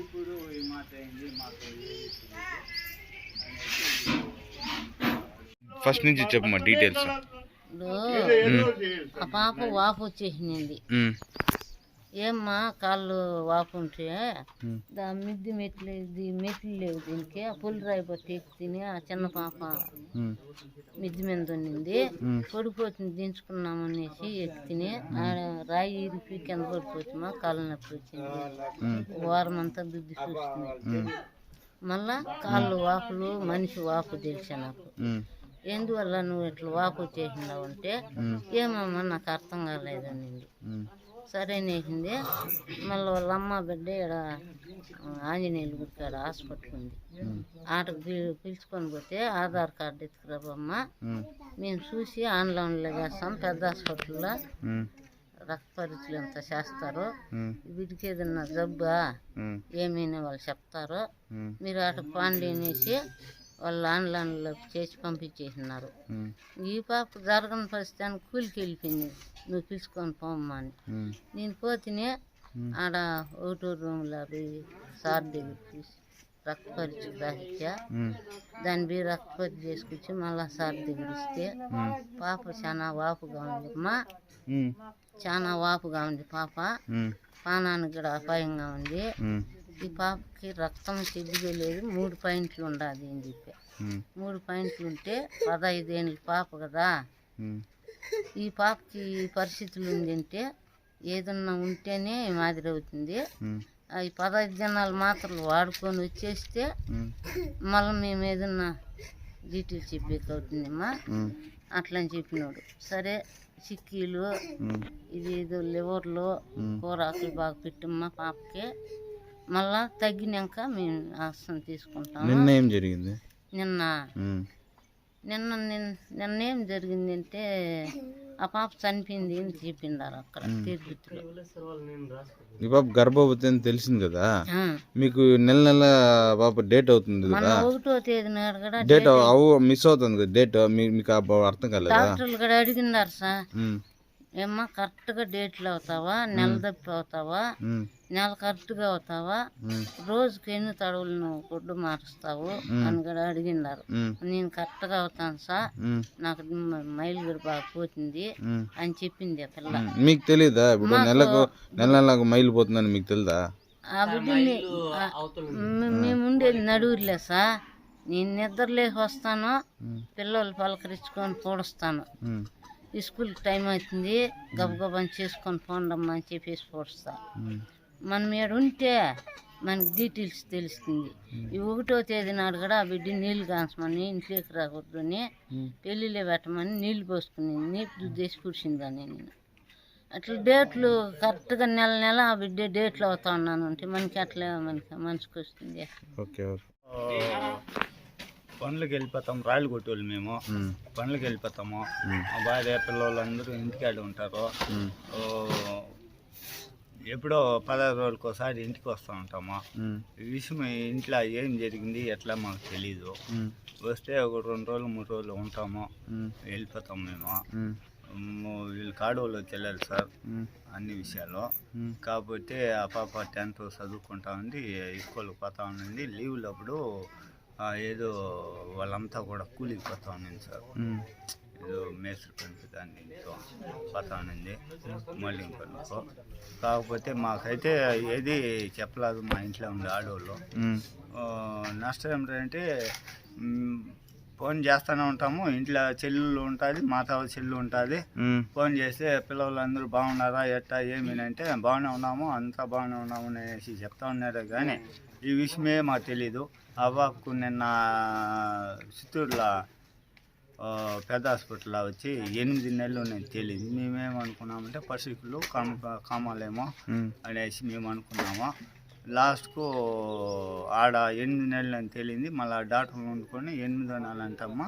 ఇప్పుడు ఈ మాట అయింది మాకు ఏది తెలియదు ఫస్ట్ నుంచి చెప్పమ్మా డీటెయిల్స్. ఆ పాప వాపు వచ్చేసింది. ఏమ్మా కాళ్ళు వాపు ఉంటే దా మిద్ది మెట్లు ఇది మెట్లు లేవు దీనికి. ఆ పుల్లి రాయి పట్టి తిని ఆ చిన్న పాప మిద్ది మీద ఉన్నింది పడిపోతుంది దించుకున్నామనేసి ఎక్కి తిని ఆడ రాయి ఇరిపి కింద పడిపోతుమా కాళ్ళు నొప్పి వచ్చింది. వారం అంతా దుద్ది చూస్తుంది. మళ్ళా కాళ్ళు వాపులు మనిషి వాపు తెలిసా నాకు. ఎందువల్ల నువ్వు ఇట్లా వాపు వచ్చేసినావు అంటే ఏమమ్మా నాకు అర్థం కాలేదనింది సరే నేసింది మళ్ళీ వాళ్ళ అమ్మ బిడ్డ ఇక్కడ ఆంజనేయులు ఆడ హాస్పిటల్ ఉంది. ఆటకు పిలుచుకొని పోతే ఆధార్ కార్డు ఎత్తుకురాబమ్మ. మేము చూసి ఆన్లైన్లో చేస్తాం పెద్ద హాస్పిటల్లో. రక్త పరీక్షలు ఎంత చేస్తారు. వీటికి ఏదన్నా జబ్బా ఏమైనా వాళ్ళు చెప్తారో మీరు అటు పాండి అనేసి వాళ్ళు ఆన్లైన్లో చేసి పంపించేసినారు. ఈ పాప జరగని పరిస్థితి కూలికి వెళ్ళిపోయింది. నువ్వు పిలుచుకొని పోమ్మా అని. నేను పోతేనే ఆడ ఒకటో రూమ్లో సార్ దగ్గర చూసి రక్త పరీక్ష రాసిచ్చా దాని పోయి రక్త పరీక్ష చేసుకొచ్చి మళ్ళా సార్ దగ్గర ఇస్తే పాప చాలా వాపుగా ఉంది అమ్మా. చాలా వాపుగా ఉంది పాప. పానానికి కూడా అపాయంగా ఉంది. ఈ పాపకి రక్తం చెద్దుగా లేదు మూడు పాయింట్లు ఉండాలి అని చెప్పి. మూడు పాయింట్లు ఉంటే పదహైదు ఏళ్ళ పాప కదా. ఈ పాపకి పరిస్థితులు ఉందంటే ఏదన్నా ఉంటేనే మాదిరి అవుతుంది. ఈ పదహైదు జనాలు మాత్రలు వాడుకొని వచ్చేస్తే మళ్ళీ మేము ఏదన్నా డీటెయిల్స్ చెప్పేకి అవుతుందమ్మా. అట్లా అని చెప్పినాడు. సరే చిక్కీలు ఇది ఏదో లివర్లో కూరాకులు బాగా పెట్టమ్మా పాపకి. మళ్ళా తగ్గినాక మేము ఆసనం తీసుకుంటాము. నిన్న ఏం జరిగింది? నిన్న. నిన్న నిన్న ఏం జరిగిందంటే ఆ పాప చనిపోయింది అని చెప్పిండారు అక్కడ తిరుపతిలో. ఈ పాప గర్భవతి అని తెలిసింది కదా. మీకు నెల నెల పాప డేట్ అవుతుంది కదా? ఒకటో తేదీ నాడు కూడా డేట్ అవు మిస్ అవుతుంది కదా డేట్? మీకు అర్థం కాలేదా? డాక్టర్లు కూడా అడిగినారు సార్. ఏమ్మా కరెక్ట్గా డేట్లు అవుతావా? నెల తప్పి అవుతావా? నెల కరెక్ట్గా అవుతావా రోజుకి ఎన్ని తడువులు నువ్వు గుడ్డు మారుస్తావు? అని కూడా అడిగినారు. నేను కరెక్ట్గా అవుతాను సార్. నాకు మైలు కూడా బాగా పోతుంది. అని చెప్పింది ఆ పిల్ల. మీకు తెలీదా? ఇప్పుడు నెలకు నెల నెలకు మైలు పోతుందని మీకు తెలుదా? ఆ బిడ్డని మేము. ఉండేది నడువురులే సార్. నేను నిద్రలేసి వస్తాను. పిల్లలు పలకరించుకొని పూడుస్తాను. స్కూల్కి టైం అవుతుంది. గబగబని చేసుకొని పోండమ్మా అని చెప్పేసి పూడుస్తా. ఉమ్, మనం ఇక్కడ ఉంటే మనకి డీటెయిల్స్ తెలుస్తుంది. ఈ ఒకటో తేదీ నాడు కూడా ఆ బిడ్డ నీళ్ళు కాల్చమని ఇంట్లోకి రాకూడదు అని పెళ్ళిలో పెట్టమని నీళ్ళు పోసుకుని నీళ్ళు చేసి పుడిచిందని నేను. అట్లా డేట్లు కరెక్ట్గా నెల నెల ఆ బిడ్డ డేట్లు అవుతా ఉన్నాను అంటే మనకి అట్లా మనకి మనసుకు వస్తుంది. పనులకు వెళ్ళిపోతాం రాయలు కొట్టేవాళ్ళు మేము. పనులకు వెళ్ళిపోతాము. మా భార్య పిల్లలు అందరూ ఇంటికాడ ఉంటారు. ఎప్పుడో పదహారు రోజులకు ఒకసారి ఇంటికి వస్తూ ఉంటాము? విషయం ఇంట్లో ఏం జరిగింది ఎట్లా మాకు తెలీదు. వస్తే ఒక రెండు రోజులు మూడు రోజులు ఉంటాము. వెళ్ళిపోతాం మేము. వీళ్ళు కాడోళ్ళు తెలియాలి సార్. అన్ని విషయాలు. కాకపోతే ఆ పాప టెన్త్ చదువుకుంటా ఉంది స్కూల్కి పోతా ఉండింది. లీవ్లు అప్పుడు ఆ, ఏదో వాళ్ళంతా కూడా కూలికి పోతా ఉండింది సార్. ఏదో మేస్త్రి పనికి దాన్ని దీంతో పోతా ఉండింది మళ్ళీ పనుకో కాకపోతే మాకైతే ఏది చెప్పలేదు మా ఇంట్లో ఉండే ఆడవాళ్ళు నష్టం ఏమిటంటే ఫోన్ చేస్తూనే ఉంటాము ఇంట్లో చెల్లెళ్ళు ఉంటుంది మాతావ చెల్లు ఉంటుంది. ఫోన్ చేస్తే పిల్లలందరూ బాగున్నారా ఎట్టా ఏమి అంటే బాగానే ఉన్నాము అంతా బాగానే ఉన్నాము అనేసి చెప్తా ఉన్నారు. కానీ ఈ విషయమే మాకు తెలీదు. అవ్వకు నిన్న చిత్తూరులో పెద్ద హాస్పిటల్లో వచ్చి ఎనిమిది నెలలు నేను తెలియదు మేమేమనుకున్నామంటే పసికులు కామ కామాలేమో అనేసి మేము అనుకున్నాము లాస్ట్కు ఆడ ఎనిమిది నెలలు అని తేలింది. మళ్ళీ డాక్టర్ వండుకొని ఎనిమిదో నెల అంటమ్మా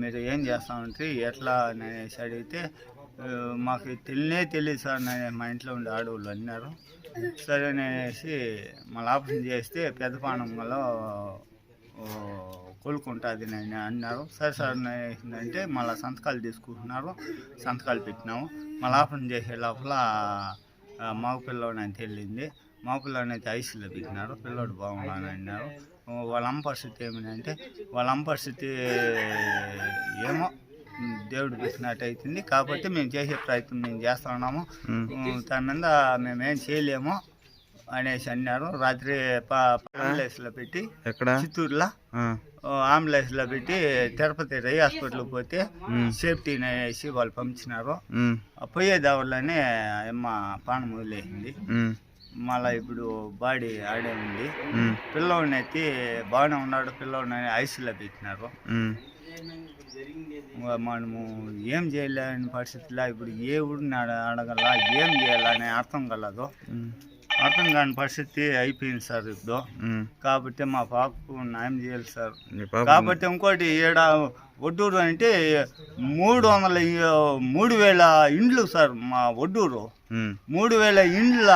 మీరు ఏం చేస్తామంటే ఎట్లా అనేసి అడిగితే మాకు తెలియనే తెలియదు సార్ నేను మా ఇంట్లో ఉండే ఆడవాళ్ళు అన్నారు. సరే అనేసి మళ్ళీ ఆపరేషన్ చేస్తే పెద్ద పానంలో కోలుకుంటుంది నేను అన్నారు. సరే సార్ అంటే మళ్ళీ సంతకాలు తీసుకుంటున్నారు. సంతకాలు పెట్టినాము. మళ్ళీ ఆపరేషన్ చేసే లోపల మగ పిల్లోడు అని తెలియంది మా పిల్లని ఐసీలో పెట్టినారు. పిల్లోడు బాగున్నాను అన్నారు. వాళ్ళ అమ్మ పరిస్థితి ఏమిటంటే వాళ్ళ అమ్మ పరిస్థితి ఏమో దేవుడు పెట్టినట్టు అవుతుంది కాబట్టి మేము చేసే ప్రయత్నం మేము చేస్తా ఉన్నాము. దాని మీద మేమేం చేయలేము. అనేసి అన్నారు. రాత్రి అంబులెన్స్లో పెట్టి ఎక్కడ? చిత్తూరులో. అంబులెన్స్లో పెట్టి తిరుపతి రై హాస్పిటల్కి పోతే సేఫ్టీ అనేసి వాళ్ళు పంపించినారు. పోయే దావుల్లోనే అమ్మ పానం వదిలేసింది ఉమ్, మళ్ళీ ఇప్పుడు బాడీ ఆడే ఉంది. ఉమ్, పిల్లోడిని ఎత్తి బాగానే ఉన్నాడు. పిల్లోడిని ఐసీలో పెట్టినారు. మనము ఏం చేయలేని పరిస్థితిలో ఇప్పుడు ఏ ఊరిని అడ అడగల ఏం చేయాలని అర్థం కలదు. అర్థం కాని పరిస్థితి అయిపోయింది సార్ ఇప్పుడు. కాబట్టి మా పాపకు న్యాయం చేయాలి సార్. కాబట్టి ఇంకోటి ఈడ ఒడ్డూరు అంటే మూడు వందల మూడు వేల ఇండ్లు సార్ మా ఒడ్డూరు. మూడు వేల ఇండ్ల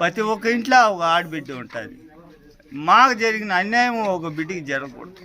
ప్రతి ఒక్క ఇంట్లో ఒక ఆడబిడ్డ ఉంటుంది. మాకు జరిగిన అన్యాయం ఒక బిడ్డకి జరగకూడదు.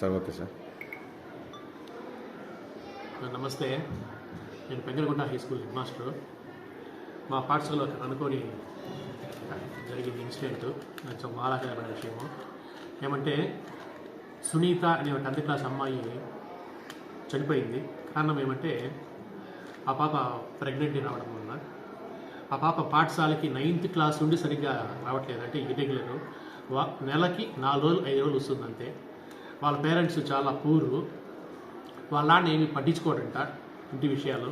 Sir okay sir. నమస్తే. నేను Pengaragunta high school head master. మా పాఠశాలలో అనుకోని జరిగింది ఇన్సిడెంట్. కొంచెం బాధాకరమైన విషయము. ఏమంటే సునీత అనే ఒక టెన్త్ క్లాస్ అమ్మాయి చనిపోయింది. కారణం ఏమంటే ఆ పాప ప్రెగ్నెంట్ రావడం వల్ల. ఆ పాప పాఠశాలకి నైన్త్ క్లాస్ నుండి సరిగ్గా రావట్లేదు. అంటే ఇర్రెగ్యులర్ వా నెలకి నాలుగు రోజులు ఐదు రోజులు వస్తుంది అంతే వాళ్ళ పేరెంట్స్ చాలా పూరు వాళ్ళని ఏమి పట్టించుకోడంట ఇంటి విషయాలు.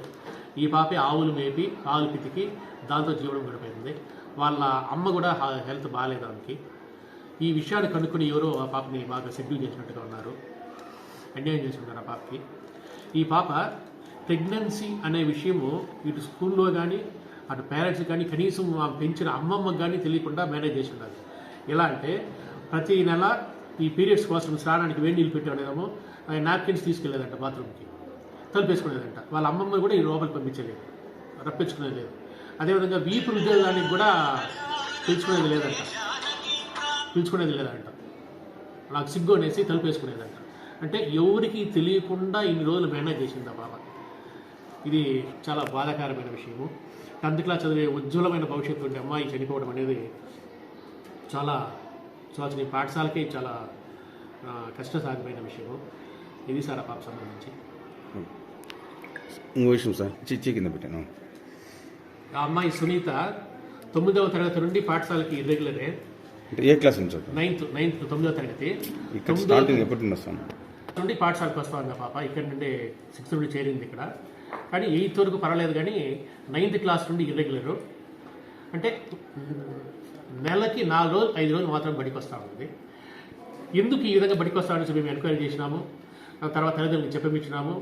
ఈ పాపే ఆవులు మేపి ఆవులు పితికి దాంతో జీవనం గడిపోయింది వాళ్ళ అమ్మ కూడా హెల్త్ బాగాలేదు ఆమెకి. ఈ విషయాన్ని కనుక్కొని ఎవరో ఆ పాపని బాగా సెడ్యూల్ చేసినట్టుగా ఉన్నారు. అన్యాయం చేసి ఉన్నారు ఆ పాపకి. ఈ పాప ప్రెగ్నెన్సీ అనే విషయము ఇటు స్కూల్లో కానీ అటు పేరెంట్స్ కానీ కనీసం పెంచిన అమ్మమ్మకి కానీ తెలియకుండా మేనేజ్ చేసి ఉండాలి. ఎలా అంటే ప్రతి నెల ఈ పీరియడ్స్ కోసం స్నానానికి వేడి నీళ్ళు పెట్టేవాడేమో నాప్కిన్స్ తీసుకెళ్ళేదంట బాత్రూమ్కి తలుపేసుకునేదంట. వాళ్ళ అమ్మమ్మ కూడా ఈ లోపలికి పంపించలేదు. రప్పించుకునేది లేదు. అదేవిధంగా వీపు ఉద్యోగానికి కూడా పిలుచుకునేది లేదంట. పిలుచుకునేది లేదంట. నాకు సిగ్గు అనేసి తలుపేసుకునేదంట. అంటే ఎవరికి తెలియకుండా ఇన్ని రోజులు మేనేజ్ చేసింది ఆ బాబా. ఇది చాలా బాధాకరమైన విషయము. టెన్త్ క్లాస్ చదివే ఉజ్వలమైన భవిష్యత్తు ఉండే అమ్మాయి చనిపోవడం అనేది చాలా చాలా ఈ పాఠశాలకి చాలా కష్టసాధ్యమైన విషయము. ఇది సార్ ఆ పాప సంబంధించి. ఇంకో విషయం సార్ చిచ్చి కింద పెట్టాను. ఆ అమ్మాయి సునీత తొమ్మిదవ తరగతి నుండి పాఠశాలకి ఇర్రెగ్యులరే అంటే ఏ క్లాస్ నుంచి నైన్త్ నైన్త్ తొమ్మిదవ తరగతి. ఇక్కడ తొమ్మిదవ స్టార్టింగ్ ఎప్పటి నుండి వస్తాను నుండి పాఠశాలకు వస్తా ఉంది పాప. ఇక్కడ నుండి సిక్స్త్ నుండి చేరింది ఇక్కడ. కానీ ఎయిత్ వరకు పర్వాలేదు కానీ నైన్త్ క్లాస్ నుండి ఇర్రెగ్యులరు అంటే నెలకి నాలుగు రోజులు ఐదు రోజులు మాత్రం బడికి వస్తూ ఉంది. ఎందుకు ఈ విధంగా బడికి వస్తా మేము ఎంక్వైరీ చేసినాము. ఆ తర్వాత తల్లిదండ్రులకు చెప్పమిచ్చినాము.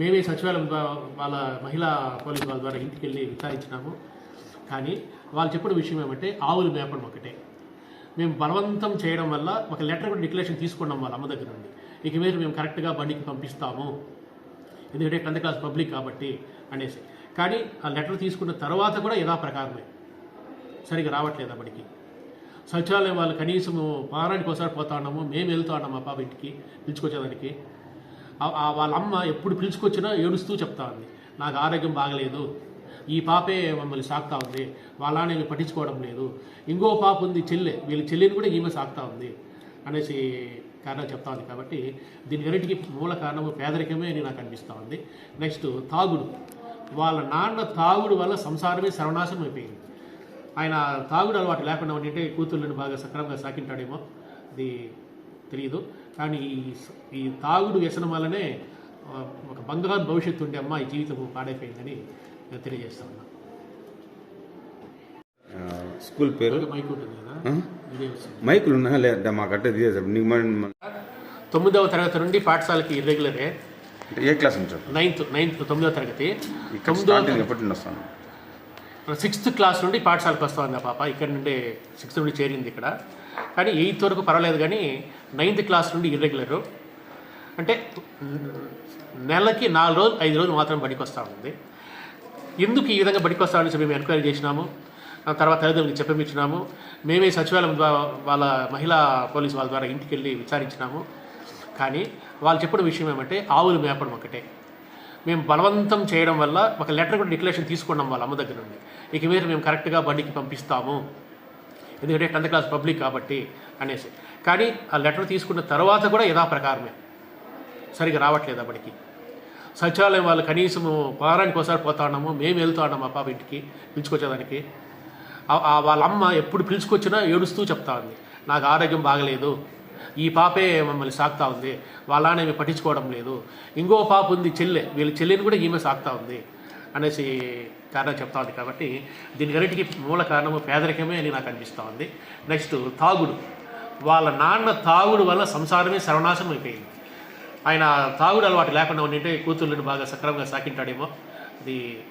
మేమే సచివాలయం వాళ్ళ మహిళా పోలీసు వాళ్ళ ద్వారా ఇంటికి వెళ్ళి విచారించినాము. కానీ వాళ్ళు చెప్పిన విషయం ఏమంటే ఆవులు మేపడం ఒకటే. మేము బలవంతం చేయడం వల్ల ఒక లెటర్ కూడా డిక్లరేషన్ తీసుకున్నాం వాళ్ళ అమ్మ దగ్గర నుండి. ఇక మీద మేము కరెక్ట్గా బండికి పంపిస్తాము. ఎందుకంటే టెన్త్ క్లాస్ పబ్లిక్ కాబట్టి అనేసి. కానీ ఆ లెటర్ తీసుకున్న తర్వాత కూడా యథాప్రకారమే. సరిగా రావట్లేదు బడికి సచివాలయం వాళ్ళు కనీసం వారానికి ఒకసారి పోతా ఉన్నాము. మేము వెళ్తా ఉన్నాము మా పాప ఇంటికి పిలుచుకొచ్చేదానికి. వాళ్ళ అమ్మ ఎప్పుడు పిలుచుకొచ్చినా ఏడుస్తూ చెప్తా ఉంది. నాకు ఆరోగ్యం బాగలేదు. ఈ పాపే మమ్మల్ని సాకుతా ఉంది. వాళ్ళ నేను పట్టించుకోవడం లేదు. ఇంకో పాప ఉంది చెల్లె. వీళ్ళ చెల్లిని కూడా ఈమె సాకుతా ఉంది. అనేసి కారణాలు చెప్తా ఉంది కాబట్టి దీని అన్నిటికీ మూల కారణము పేదరికమే అని నాకు అనిపిస్తూ ఉంది. నెక్స్ట్ తాగుడు. వాళ్ళ నాన్న తాగుడు వల్ల సంసారమే సర్వనాశనం అయిపోయింది. ఆయన తాగుడు అలవాటు లేకుండా ఉండింటే కూతుర్లను బాగా సక్రమంగా సాకింటాడేమో. అది తెలియదు కానీ ఈ ఈ తాగుడు వ్యసనం వల్లనే ఒక బంగారు భవిష్యత్తు ఉండే అమ్మాయి జీవితం పాడైపోయిందని నేను తెలియజేస్తా ఉన్నా. స్కూల్ పేరు? మైక్ ఉంటుంది కదా? మైకులు ఉన్నా లేదా మాకు అట్టే తీసేసారు నీకు తొమ్మిదవ తరగతి నుండి పాఠశాలకి ఇర్రెగ్యులరే అంటే ఏ క్లాస్ ఉంటారు నైన్త్ నైన్త్ తొమ్మిదవ తరగతి. ఎప్పటి నుండి వస్తాను సిక్స్త్ క్లాస్ నుండి పాఠశాలకు వస్తా ఉంది ఆ పాప. ఇక్కడ నుండి సిక్స్త్ నుండి చేరింది ఇక్కడ. కానీ ఎయిత్ వరకు పర్వాలేదు కానీ నైన్త్ క్లాస్ నుండి ఇర్రెగ్యులరు అంటే నెలకి నాలుగు రోజులు ఐదు రోజులు మాత్రం బడికి వస్తూ ఉంది. ఎందుకు ఈ విధంగా బడికి వస్తా అనేసి మేము ఎంక్వైరీ చేసినాము. తర్వాత తల్లిదండ్రులకు చెప్పమిచ్చినాము. మేమే సచివాలయం ద్వారా వాళ్ళ మహిళా పోలీసు వాళ్ళ ద్వారా ఇంటికి వెళ్ళి విచారించినాము. కానీ వాళ్ళు చెప్పిన విషయం ఏమంటే ఆవులు మేపడం ఒకటే. మేము బలవంతం చేయడం వల్ల ఒక లెటర్ కూడా డిక్లరేషన్ తీసుకున్నాం వాళ్ళ అమ్మ దగ్గర నుండి. ఇక మీద మేము కరెక్ట్గా బండికి పంపిస్తాము. ఎందుకంటే టెన్త్ క్లాస్ పబ్లిక్ కాబట్టి అనేసి. కానీ ఆ లెటర్ తీసుకున్న తర్వాత కూడా యథాప్రకారమే. సరిగా రావట్లేదు అప్పటికి. బడికి సచివాలయం వాళ్ళు కనీసం వారానికి ఒకసారి పోతా ఉన్నాము మేము వెళ్తా ఉన్నాము మా పాప ఇంటికి పిలుచుకొచ్చేదానికి. వాళ్ళ అమ్మ ఎప్పుడు పిలుచుకొచ్చినా ఏడుస్తూ చెప్తా ఉంది నాకు ఆరోగ్యం బాగలేదు. ఈ పాపే మమ్మల్ని సాకుతా ఉంది. వాళ్ళనే పట్టించుకోవడం లేదు. ఇంకో పాప ఉంది చెల్లె. వీళ్ళ చెల్లెని కూడా ఈమె సాకుతా ఉంది అనేసి కారణం చెప్తా ఉంది కాబట్టి దీనికన్నిటికీ మూల కారణము పేదరికమే అని నాకు అనిపిస్తూ ఉంది నెక్స్ట్ తాగుడు. వాళ్ళ నాన్న తాగుడు వల్ల సంసారమే సర్వనాశనం అయిపోయింది. ఆయన తాగుడు అలవాటు లేకుండా ఉండింటే కూతుర్లను బాగా సక్రమంగా సాకింటాడేమో. అది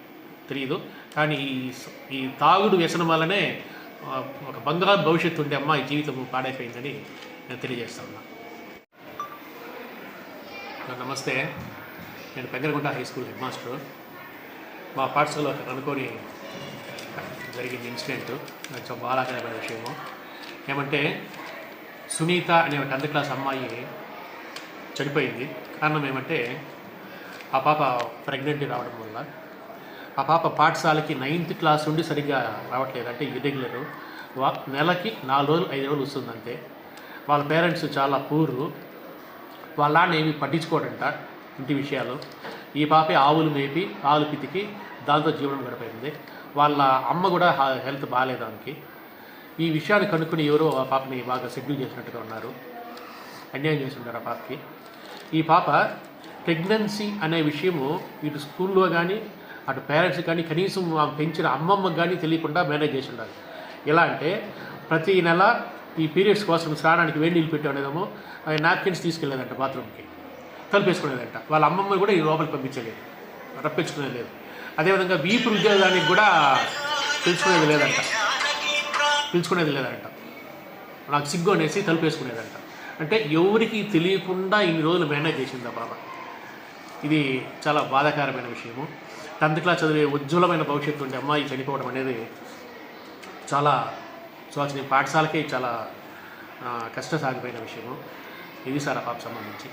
తెలియదు కానీ ఈ ఈ తాగుడు వ్యసనం వల్లనే ఒక బంగారు భవిష్యత్తు ఉండే అమ్మాయి జీవితం పాడైపోయిందని నేను తెలియజేస్తా ఉన్నా. నమస్తే. నేను Pengaragunta high school head master. మా పాఠశాలలో అనుకోని జరిగింది ఇన్సిడెంట్. కొంచెం బాధాకరమైన విషయము. ఏమంటే సునీత అనే ఒక టెన్త్ క్లాస్ అమ్మాయి చనిపోయింది. కారణం ఏమంటే ఆ పాప ప్రెగ్నెంట్ రావడం వల్ల ఆ పాప పాఠశాలకి నైన్త్ క్లాస్ నుండి సరిగ్గా రావట్లేదు. అంటే ఇర్రెగ్యులర్ వా నెలకి నాలుగు రోజులు ఐదు రోజులు వస్తుందంటే. వాళ్ళ పేరెంట్స్ చాలా పూర్రు వాళ్ళ నాన్న ఏమి పట్టించుకోడంట ఇంటి విషయాలు. ఈ పాపే ఆవులు మేపి ఆవులు పితికి దాంతో జీవనం గడిపోయింది వాళ్ళ అమ్మ కూడా హెల్త్ బాగాలేదానికి ఈ విషయాన్ని కనుక్కుని ఎవరో ఆ పాపని బాగా షెడ్యూల్ చేసినట్టుగా ఉన్నారు. అన్యాయం చేసి ఉంటారు ఆ పాపకి. ఈ పాప ప్రెగ్నెన్సీ అనే విషయము ఇటు స్కూల్లో కానీ అటు పేరెంట్స్ కానీ కనీసం పెంచిన అమ్మమ్మకి కానీ తెలియకుండా మేనేజ్ చేసి ఉండాలి. ఎలా అంటే ప్రతి నెల ఈ పీరియడ్స్ కోసం స్నానానికి వేడి నీళ్ళు పెట్టేదేమో నాప్కిన్స్ తీసుకెళ్ళేదంట బాత్రూమ్కి తలుపేసుకునేదంట. వాళ్ళ అమ్మమ్మ కూడా ఈ లోపలికి పంపించలేదు. రప్పించుకునేది లేదు. అదేవిధంగా వీపు ఉద్యోగానికి కూడా పిలుచుకునేది లేదంట. పిలుచుకునేది లేదంట. నాకు సిగ్గు అనేసి తలుపేసుకునేదంట. అంటే ఎవరికి తెలియకుండా ఇన్ని రోజులు మేనేజ్ చేసింది ఆ బాబా. ఇది చాలా బాధాకరమైన విషయము. టెన్త్ క్లాస్ చదివే ఉజ్వలమైన భవిష్యత్తు ఉండే అమ్మాయి చనిపోవడం అనేది చాలా చూడాల్సిన పాఠశాలకే చాలా కష్టసాగిపోయిన విషయము. ఇది సార్ ఆ పాప సంబంధించి.